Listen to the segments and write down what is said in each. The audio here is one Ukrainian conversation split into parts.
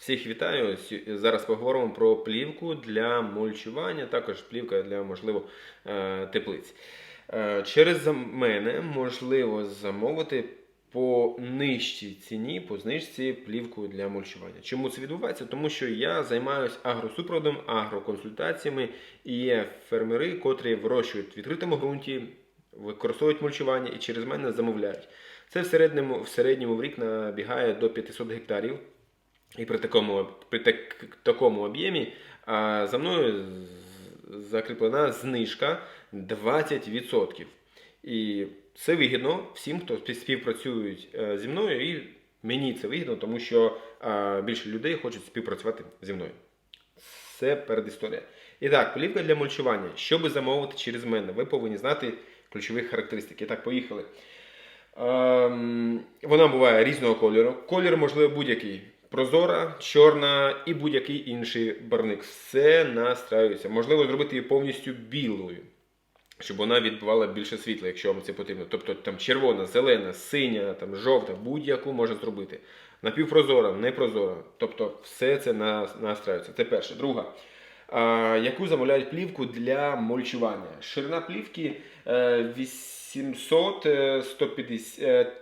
Всіх вітаю. Зараз поговоримо про плівку для мульчування, також плівка для, можливо, е, теплиць. Е, Через мене можливо замовити по нижчій ціні, по знижці плівку для мульчування. Чому це відбувається? Тому що я займаюся агросупроводом, агроконсультаціями і є фермери, котрі вирощують в відкритому ґрунті, використовують мульчування і через мене замовляють. Це в середньому, в середньому в рік набігає до 500 гектарів. І при такому, при так, такому об'ємі за мною закріплена знижка 20%. І це вигідно всім, хто спів- співпрацюють е, зі мною, і мені це вигідно, тому що більше людей хочуть співпрацювати зі мною. Це передісторія. І так, плівка для мульчування. Щоб замовити через мене, ви повинні знати ключові характеристики. Так, поїхали. Ем, вона буває різного кольору. Колір можливо будь-який. Прозора, чорна і будь-який інший барник. Все настраюється. Можливо, зробити її повністю білою, щоб вона відбувала більше світла, якщо вам це потрібно. Тобто там червона, зелена, синя, там жовта, будь-яку можна зробити. Напівпрозора, непрозора. Тобто, все це настраюється. Це перше. Друга. Яку замовляють плівку для мульчування. Ширина плівки е, 8. 700-1500 е,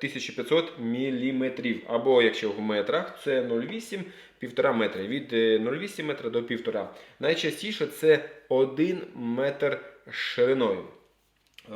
е, мм. Або якщо в метрах, це 0,8-1,5 метра. Від е, 0,8 метра до 1,5. Найчастіше це 1 метр шириною.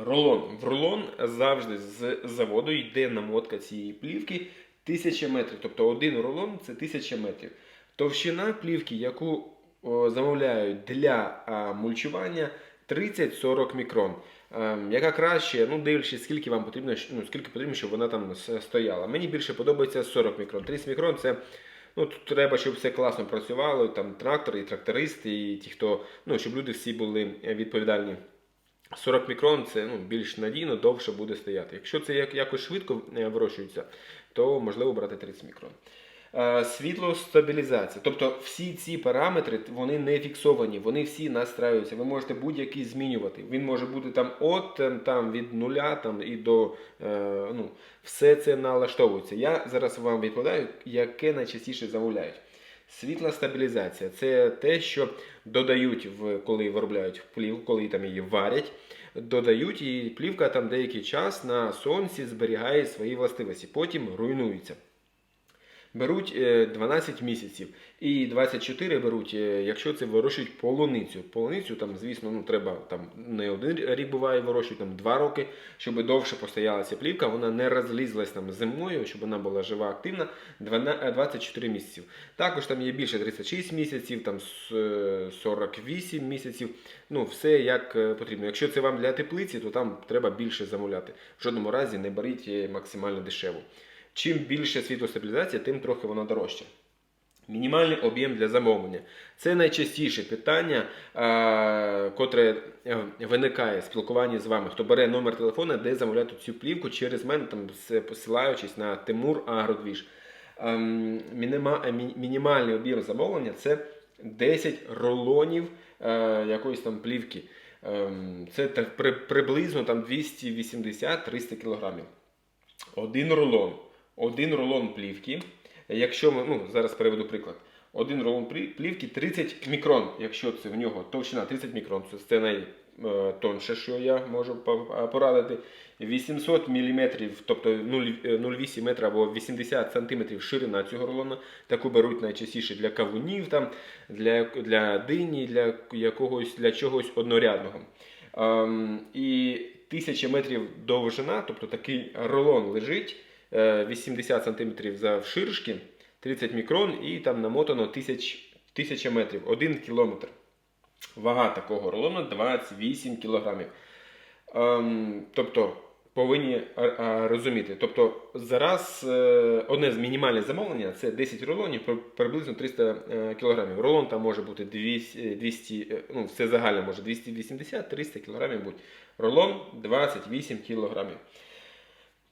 Рулон. В рулон завжди з заводу йде намотка цієї плівки 1000 метрів. Тобто один рулон це 1000 метрів. Товщина плівки, яку замовляють для мульчування. 30-40 мікрон. Ем, яка краще, ну дивлячись, скільки вам потрібно, ну, скільки потрібно, щоб вона там стояла. Мені більше подобається 40 мікрон. 30 мікрон це ну, тут треба, щоб все класно працювало, там трактор, і трактористи, і ті, хто, ну, щоб люди всі були е, відповідальні. 40 мікрон це ну, більш надійно, довше буде стояти. Якщо це якось швидко е, вирощується, то можливо брати 30 мікрон. Е, Світлостабілізація. Тобто всі ці параметри вони не фіксовані, вони всі настраюються. Ви можете будь-який змінювати. Він може бути там от там, від нуля там, і до е, ну, все це налаштовується. Я зараз вам відповідаю, яке найчастіше замовляють. Світла стабілізація це те, що додають, в, коли виробляють плівку, коли там її варять. Додають і плівка там деякий час на сонці зберігає свої властивості, потім руйнується. Беруть е, 12 місяців і 24 беруть, е, якщо це вирощують полуницю. Полуницю там, звісно, ну треба там не один рік буває, вирощують там 2 роки, щоб довше постояла ця плівка, вона не розлізлась там зимою, щоб вона була жива, активна. 12 е, 24 місяців. Також там є більше 36 місяців, там е, 48 місяців. Ну, все як е, потрібно. Якщо це вам для теплиці, то там треба більше замовляти. В жодному разі не беріть е, максимально дешево. Чим більше світлостабілізація, тим трохи вона дорожча. Мінімальний об'єм для замовлення. Це найчастіше питання, а, котре е, виникає в спілкуванні з вами. Хто бере номер телефона, де замовляти цю плівку через мене, там посилаючись на Тимур Агродвіж. Ем, е, мі- Мінімальний об'єм замовлення це 10 рулонів е, якоїсь там плівки. Ем, Це так при- приблизно там 280-300 кілограмів. Один рулон. Один рулон плівки. Якщо ми, ну, зараз приведу приклад. Один рулон плівки 30 мікрон, якщо це в нього товщина 30 мікрон, це, найтонше, що я можу порадити. 800 мм, тобто 0 е, 0,8 метра або 80 см ширина цього рулона. Таку беруть найчастіше для кавунів, там, для, для дині, для якогось для чогось однорядного. Ем, і 1000 метрів довжина, тобто такий рулон лежить 80 см завширшки, 30 мікрон, і там намотано 1000, 1000 метрів, 1 кілометр. Вага такого рулону 28 кілограмів. Ем, тобто повинні а, а, розуміти. Тобто зараз е, одне з мінімальних замовлення це 10 рулонів, приблизно 300 е, кілограмів. Рулон там може бути 200, е, 200 е, ну все загально може 280-300 кілограмів бути. Рулон 28 кілограмів.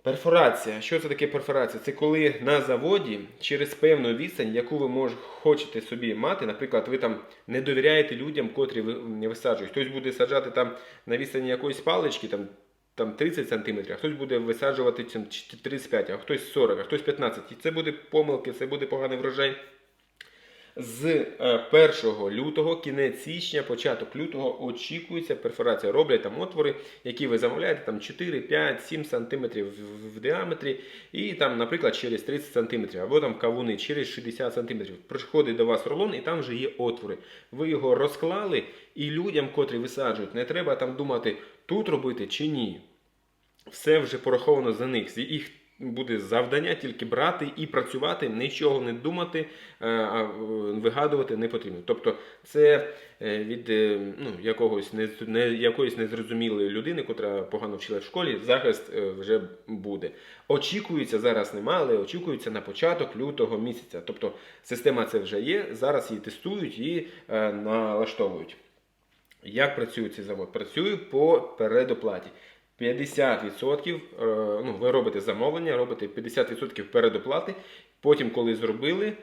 Перфорація. Що це таке перфорація? Це коли на заводі через певну відстань, яку ви може, хочете собі мати, наприклад, ви там не довіряєте людям, котрі ви висаджують. Хтось буде саджати там на відстані якоїсь палички, там, там 30 см, хтось буде висаджувати там, чи 35, а хтось 40, а хтось 15. І це буде помилки, це буде поганий врожай. З е, 1 лютого, кінець січня, початок лютого очікується перфорація. Роблять там отвори, які ви замовляєте, там 4, 5, 7 см в, діаметрі, і там, наприклад, через 30 см, або там кавуни через 60 см. Приходить до вас рулон, і там вже є отвори. Ви його розклали, і людям, котрі висаджують, не треба там думати, тут робити чи ні. Все вже пораховано за них. Їх буде завдання тільки брати і працювати, нічого не думати, е, а е, вигадувати не потрібно. Тобто це е, від ну, якогось не, якоїсь незрозумілої людини, котра погано вчила в школі, захист вже буде. Очікується зараз нема, але очікується на початок лютого місяця. Тобто система це вже є, зараз її тестують і налаштовують. Як працює цей завод? Працює по передоплаті. 50% е, ну, ви робите замовлення, робите 50% передоплати. Потім, коли зробили, е,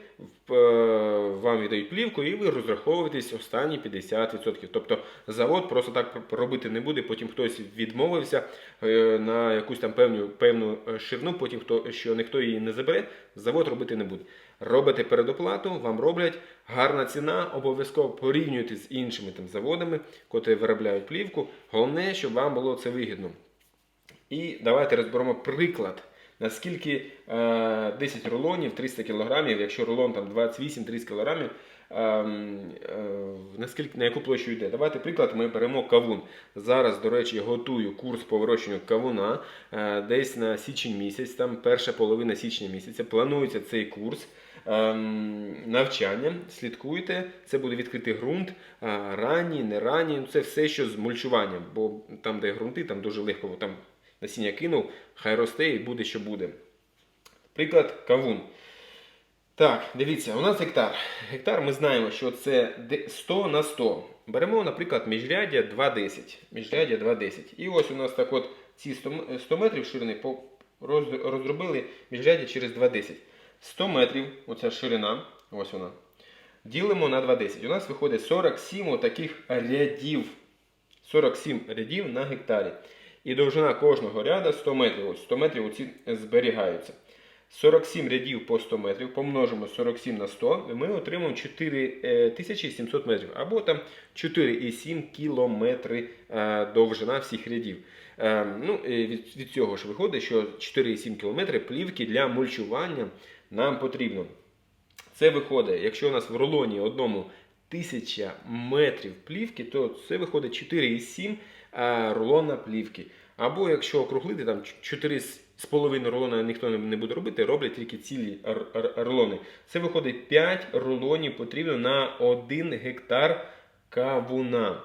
вам віддають плівку і ви розраховуєтесь останні 50%. Тобто завод просто так робити не буде. Потім хтось відмовився е, на якусь там певну, певну ширину, потім хто, що ніхто її не забере, завод робити не буде. Робите передоплату, вам роблять гарна ціна, обов'язково порівнюйте з іншими там заводами, котрі виробляють плівку. Головне, щоб вам було це вигідно. І давайте розберемо приклад. Наскільки е, 10 рулонів 300 кг, якщо рулон там 28-30 кг, е, е, наскільки, на яку площу йде? Давайте приклад, ми беремо кавун. Зараз, до речі, готую курс по вирощенню кавуна е, десь на січень місяць, там перша половина січня місяця. Планується цей курс. ем, Навчання, слідкуйте, це буде відкритий ґрунт, а, ранній, не ранній, ну, це все, що з мульчуванням, бо там, де ґрунти, там дуже легко там насіння кинув, хай росте і буде, що буде. Приклад кавун. Так, дивіться, у нас гектар. Гектар ми знаємо, що це 100 на 100. Беремо, наприклад, міжряддя 2,10. Міжряддя 2,10. І ось у нас так от ці 100, метрів ширини розробили міжряддя через 2,10. 100 метрів, оця ширина, ось вона. Ділимо на 2,10. У нас виходить 47 таких рядів. 47 рядів на гектарі. І довжина кожного ряда 100 метрів. Ось 100 метрів оці зберігаються. 47 рядів по 100 метрів помножимо 47 на 100, і ми отримаємо 4700 метрів. Або там 4,7 кілометри е, довжина всіх рядів. Е, Ну, від, від цього ж виходить, що 4,7 кілометри плівки для мульчування нам потрібно. Це виходить, якщо у нас в рулоні одному 1000 метрів плівки, то це виходить 4,7 е, рулона плівки. Або якщо округлити, там 4,5 рулона ніхто не- буде робити, роблять тільки цілі рулони. Це виходить 5 рулонів потрібно на 1 гектар кавуна.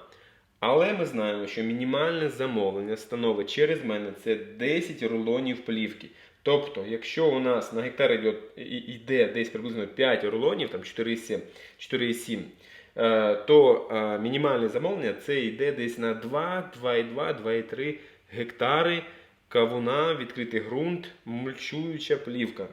Але ми знаємо, що мінімальне замовлення становить через мене це 10 рулонів плівки. Тобто, якщо у нас на гектар йде, десь приблизно 5 рулонів, там 4,7, 4,7, е, то е, мінімальне замовлення це йде десь на 2, 2,2, 2,3 гектари кавуна, відкритий ґрунт, мульчуюча плівка.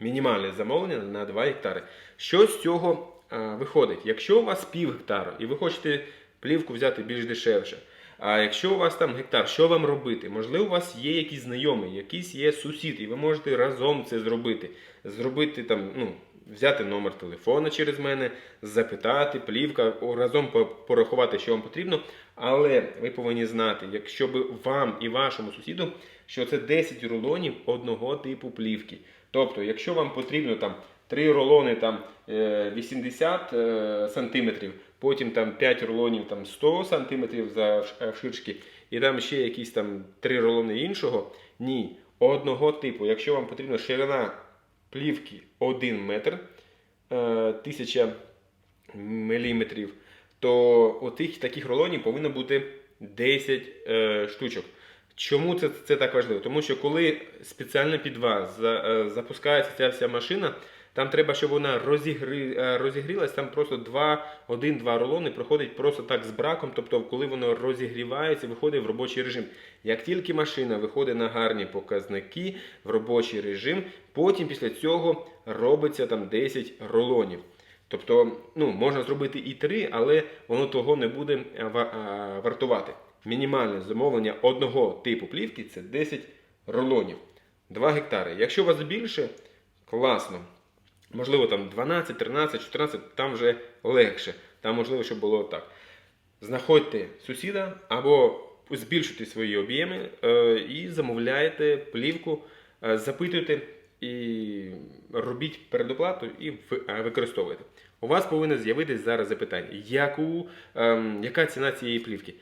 Мінімальне замовлення на 2 гектари. Що з цього виходить? Якщо у вас пів гектару і ви хочете плівку взяти більш дешевше, а якщо у вас там гектар, що вам робити? Можливо, у вас є якийсь знайомий, якийсь є сусід, і ви можете разом це зробити. Зробити там, ну, взяти номер телефона через мене, запитати, плівка, разом порахувати, що вам потрібно. Але ви повинні знати, якщо б вам і вашому сусіду, що це 10 рулонів одного типу плівки. Тобто, якщо вам потрібно там 3 рулони там, е, 80 е, сантиметрів, потім там 5 рулонів там, 100 сантиметрів за ширшки, і там ще якісь там 3 рулони іншого, ні. Одного типу, якщо вам потрібна ширина плівки 1 метр, е, 1000 міліметрів, то отих таких рулонів повинно бути 10 е, штучок. Чому це, це так важливо? Тому що коли спеціально під вас е, запускається ця вся машина, там треба, щоб вона розігрі, е, розігрілась, там просто два, один-два рулони проходить просто так з браком, тобто коли воно розігрівається, виходить в робочий режим. Як тільки машина виходить на гарні показники в робочий режим, потім після цього робиться там 10 рулонів. Тобто, ну, можна зробити і 3, але воно того не буде е, е, вартувати. Мінімальне замовлення одного типу плівки це 10 рулонів. 2 гектари. Якщо у вас більше, класно. Можливо, там 12, 13, 14, там вже легше. Там можливо, щоб було так. Знаходьте сусіда або збільшуйте свої об'єми е, і замовляйте плівку, е, запитуйте і робіть передоплату і е, використовуйте. У вас повинно з'явитись зараз запитання, яку, ем, яка ціна цієї плівки?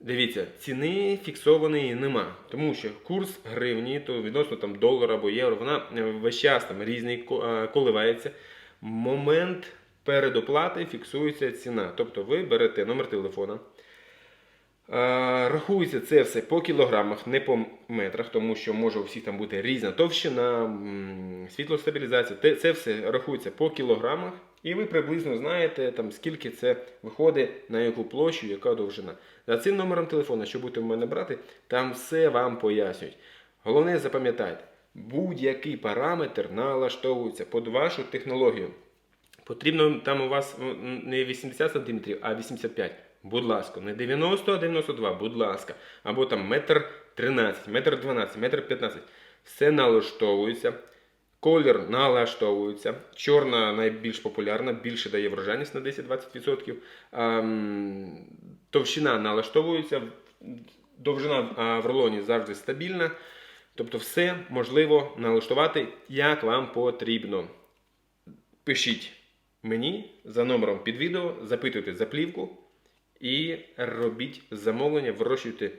Дивіться, ціни фіксованої нема, тому що курс гривні, то відносно там долара або євро, вона е, весь час там різний е, коливається. Момент передоплати фіксується ціна. Тобто ви берете номер телефона, Е, Рахується це все по кілограмах, не по метрах, тому що може у всіх там бути різна товщина, світлостабілізація. Це все рахується по кілограмах, і ви приблизно знаєте, там, скільки це виходить, на яку площу, яка довжина. За цим номером телефона, що будете в мене брати, там все вам пояснюють. Головне, запам'ятайте, будь-який параметр налаштовується під вашу технологію. Потрібно там у вас ну, не 80 см, а 85 Будь ласка, не 90, а 92, будь ласка. Або там метр 13, метр 12, метр 15. Все налаштовується. Колір налаштовується. Чорна найбільш популярна, більше дає врожайність на 10-20%. Ам, Товщина налаштовується. Довжина в рулоні завжди стабільна. Тобто все можливо налаштувати, як вам потрібно. Пишіть мені за номером під відео, запитуйте за плівку і робіть замовлення, вирощуйте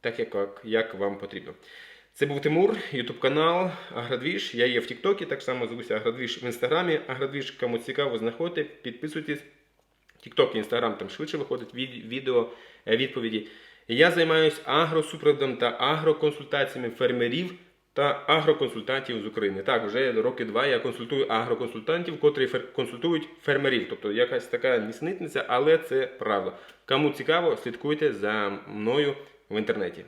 так, як, як вам потрібно. Це був Тимур, Ютуб канал Аградвіж. Я є в Тіктокі, так само звуся Аградвіж в інстаграмі. Аградвіж, кому цікаво, знаходьте, підписуйтесь. Тікток і Інстаграм там швидше виходить від- відео е, відповіді. Я займаюся агросупроводом та агроконсультаціями фермерів та агроконсультантів з України. Так, вже роки два я консультую агроконсультантів, котрі фер- консультують фермерів. Тобто якась така нісенітниця, але це правда. Кому цікаво, слідкуйте за мною в інтернеті.